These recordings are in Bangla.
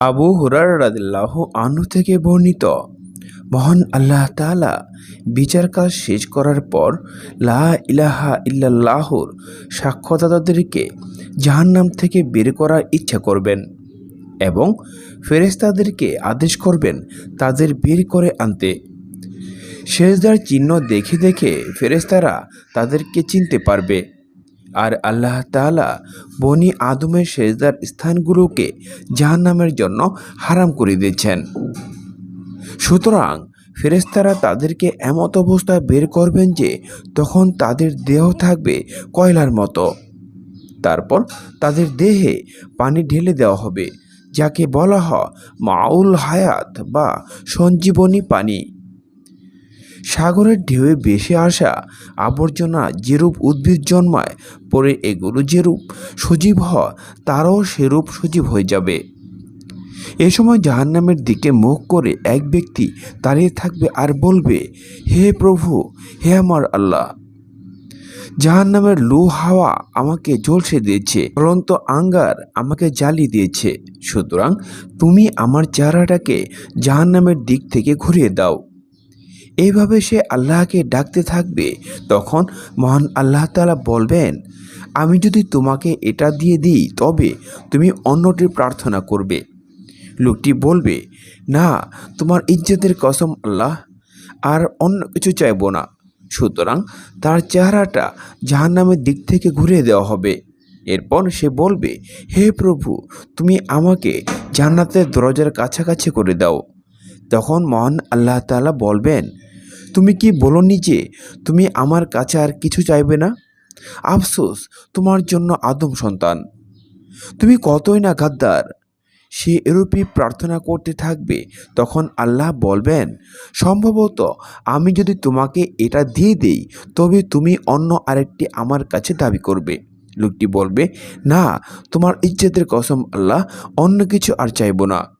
আবু হুরার আনু থেকে বর্ণিত, মহান আল্লাহ তাআলা বিচার কাজ শেষ করার পর লা ইলাহা ইল্লাল্লাহর সাক্ষ্যদাতাদেরকে জাহান্নাম থেকে বের করার ইচ্ছা করবেন এবং ফেরেশতাদেরকে আদেশ করবেন তাদের বের করে আনতে। শেষদার চিহ্ন দেখে দেখে ফেরেশতারা তাদেরকে চিনতে পারবে। আর আল্লাহ তাআলা বনি আদমের সেজদার স্থানগুলোকে জাহান্নামের জন্য হারাম করে দিয়েছেন। সুতরাং ফেরেশতারা তাদেরকে এমত অবস্থায় বের করবেন যে তখন তাদের দেহ থাকবে কয়লার মতো। তারপর তাদের দেহে পানি ঢেলে দেওয়া হবে, যাকে বলা হয় মাউল হায়াত বা সঞ্জীবনী পানি। সাগরের ঢেউয়ে ভেসে আসা আবর্জনা যেরূপ উদ্ভিদ জন্মায়, পরে এগুলো যেরূপ সজীব হয়, তারও সেরূপ সজীব হয়ে যাবে। এ সময় জাহান্নামের দিকে মুখ করে এক ব্যক্তি দাঁড়িয়ে থাকবে আর বলবে, হে প্রভু, হে আমার আল্লাহ, জাহান্নামের লু হাওয়া আমাকে ঝলসে দিয়েছে, জ্বলন্ত আঙ্গার আমাকে জ্বালিয়ে দিয়েছে। সুতরাং তুমি আমার চেহারাটাকে জাহান্নামের দিক থেকে ঘুরিয়ে দাও। এইভাবে সে আল্লাহকে ডাকতে থাকবে, তখন মহান আল্লাহ তালা বলবেন, আমি যদি তোমাকে এটা দিয়ে দিই, তবে তুমি অন্যটি প্রার্থনা করবে। লোকটি বলবে, না, তোমার ইজ্জতের কসম আল্লাহ, আর অন্য কিছু চাইব না। সুতরাং তার চেহারাটা জাহান্নামের দিক থেকে ঘুরিয়ে দেওয়া হবে। এরপর সে বলবে, হে প্রভু, তুমি আমাকে জান্নাতের দরজার কাছাকাছি করে দাও। তখন মহান আল্লাহ তাআলা বলবেন, তুমি কি বলনি যে তুমি আমার কাছে আর কিছু চাইবে না? আফসোস, তোমার জন্য আদম সন্তান। তুমি কতই না গাদ্দার। সে এরূপই প্রার্থনা করতে থাকবে। তখন আল্লাহ বলবেন, সম্ভবত আমি যদি তোমাকে এটা দিয়ে দেই, তবে তুমি অন্য আরেকটি আমার কাছে দাবি করবে। লোকটি বলবে, না, তোমার ইজ্জতের কসম আল্লাহ, অন্য কিছু আর চাইব না।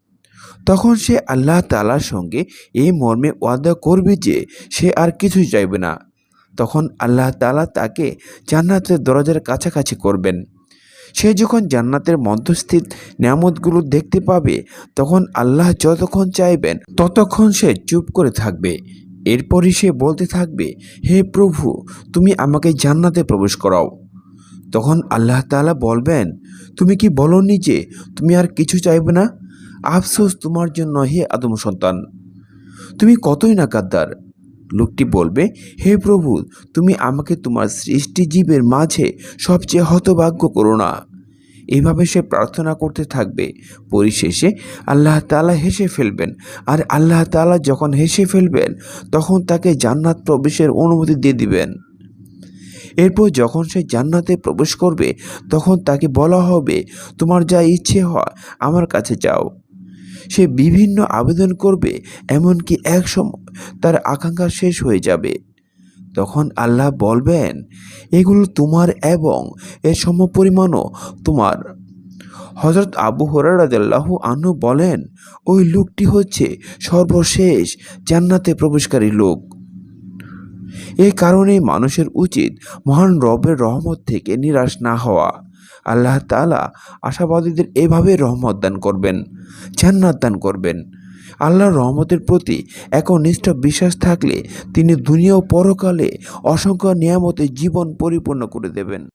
তখন সে আল্লাহ তালার সঙ্গে এই মর্মে ওয়াদা করবে যে সে আর কিছুই চাইবে না। তখন আল্লাহ তালা তাকে জান্নাতের দরজার কাছাকাছি করবেন। সে যখন জান্নাতের মধ্যস্থিত নিয়ামতগুলো দেখতে পাবে, তখন আল্লাহ যতক্ষণ চাইবেন ততক্ষণ সে চুপ করে থাকবে। এরপরই সে বলতে থাকবে, হে প্রভু, তুমি আমাকে জান্নাতে প্রবেশ করাও। তখন আল্লাহ তাআলা বলবেন, তুমি কি বলনি যে তুমি আর কিছু চাইবে না? আফসোস তোমার জন্য হে আদম সন্তান, তুমি কতই না গাদ্দার? লোকটি বলবে, হে প্রভু, তুমি আমাকে তোমার সৃষ্টি জীবের মাঝে সবচেয়ে হতভাগ্য করো না। এভাবে সে প্রার্থনা করতে থাকবে। পরিশেষে আল্লাহ তাআলা হেসে ফেলবেন। আর আল্লাহ তাআলা যখন হেসে ফেলবেন, তখন তাকে জান্নাত প্রবেশের অনুমতি দিয়ে দিবেন। এরপর যখন সে জান্নাতে প্রবেশ করবে, তখন তাকে বলা হবে, তোমার যা ইচ্ছে হয়, আমার কাছে যাও। সে বিভিন্ন আবেদন করবে এমনকি এক সময় তার আকাঙ্ক্ষা শেষ হয়ে যাবে। তখন আল্লাহ বলবেন, এগুলো তোমার এবং এর সমপরিমাণও তোমার। হজরত আবু হরারাদাল্লাহ আনু বলেন, ওই লোকটি হচ্ছে সর্বশেষ জান্নাতে প্রবেশকারী লোক। এই কারণে মানুষের উচিত মহান রবের রহমত থেকে নিরাশ না হওয়া। আল্লাহ তালা আশাবাদীদের এভাবে রহমত দান করবেন, জান্নাত দান করবেন। আল্লাহর রহমতের প্রতি একনিষ্ঠ বিশ্বাস থাকলে তিনি দুনিয়া পরকালে অসংখ্য নিয়ামতে জীবন পরিপূর্ণ করে দেবেন।